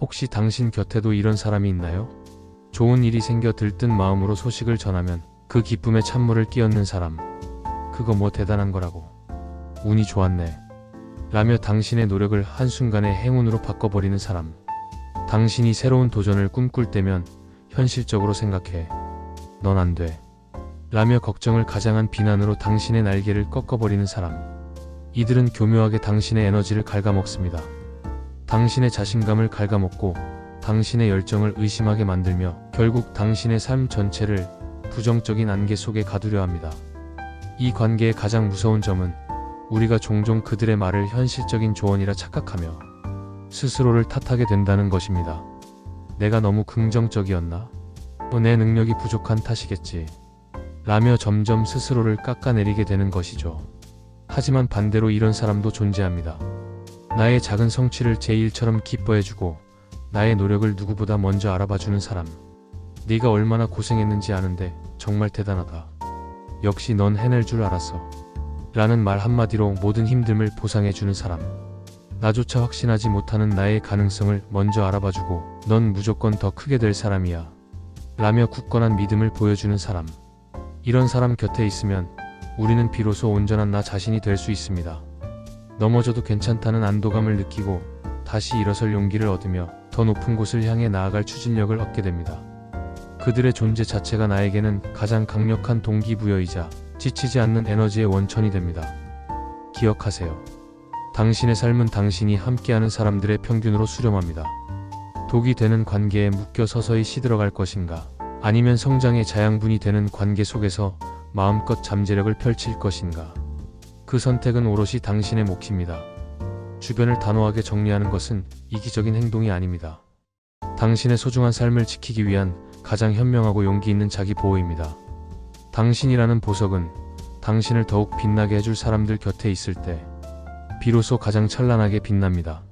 혹시 당신 곁에도 이런 사람이 있나요? 좋은 일이 생겨 들뜬 마음으로 소식을 전하면 그 기쁨에 찬물을 끼얹는 사람. 그거 뭐 대단한 거라고. 운이 좋았네. 라며 당신의 노력을 한순간에 행운으로 바꿔버리는 사람. 당신이 새로운 도전을 꿈꿀 때면 현실적으로 생각해. 넌 안 돼. 라며 걱정을 가장한 비난으로 당신의 날개를 꺾어버리는 사람. 이들은 교묘하게 당신의 에너지를 갉아먹습니다. 당신의 자신감을 갉아먹고 당신의 열정을 의심하게 만들며 결국 당신의 삶 전체를 부정적인 안개 속에 가두려 합니다. 이 관계의 가장 무서운 점은 우리가 종종 그들의 말을 현실적인 조언이라 착각하며 스스로를 탓하게 된다는 것입니다. 내가 너무 긍정적이었나? 어, 내 능력이 부족한 탓이겠지. 라며 점점 스스로를 깎아내리게 되는 것이죠. 하지만 반대로 이런 사람도 존재합니다. 나의 작은 성취를 제 일처럼 기뻐해주고 나의 노력을 누구보다 먼저 알아봐주는 사람. 네가 얼마나 고생했는지 아는데 정말 대단하다. 역시 넌 해낼 줄 알았어. 라는 말 한마디로 모든 힘듦을 보상해주는 사람. 나조차 확신하지 못하는 나의 가능성을 먼저 알아봐주고 넌 무조건 더 크게 될 사람이야. 라며 굳건한 믿음을 보여주는 사람. 이런 사람 곁에 있으면 우리는 비로소 온전한 나 자신이 될 수 있습니다. 넘어져도 괜찮다는 안도감을 느끼고 다시 일어설 용기를 얻으며 더 높은 곳을 향해 나아갈 추진력을 얻게 됩니다. 그들의 존재 자체가 나에게는 가장 강력한 동기부여이자 지치지 않는 에너지의 원천이 됩니다. 기억하세요. 당신의 삶은 당신이 함께하는 사람들의 평균으로 수렴합니다. 독이 되는 관계에 묶여 서서히 시들어갈 것인가, 아니면 성장의 자양분이 되는 관계 속에서 마음껏 잠재력을 펼칠 것인가. 그 선택은 오롯이 당신의 몫입니다. 주변을 단호하게 정리하는 것은 이기적인 행동이 아닙니다. 당신의 소중한 삶을 지키기 위한 가장 현명하고 용기 있는 자기 보호입니다. 당신이라는 보석은 당신을 더욱 빛나게 해줄 사람들 곁에 있을 때 비로소 가장 찬란하게 빛납니다.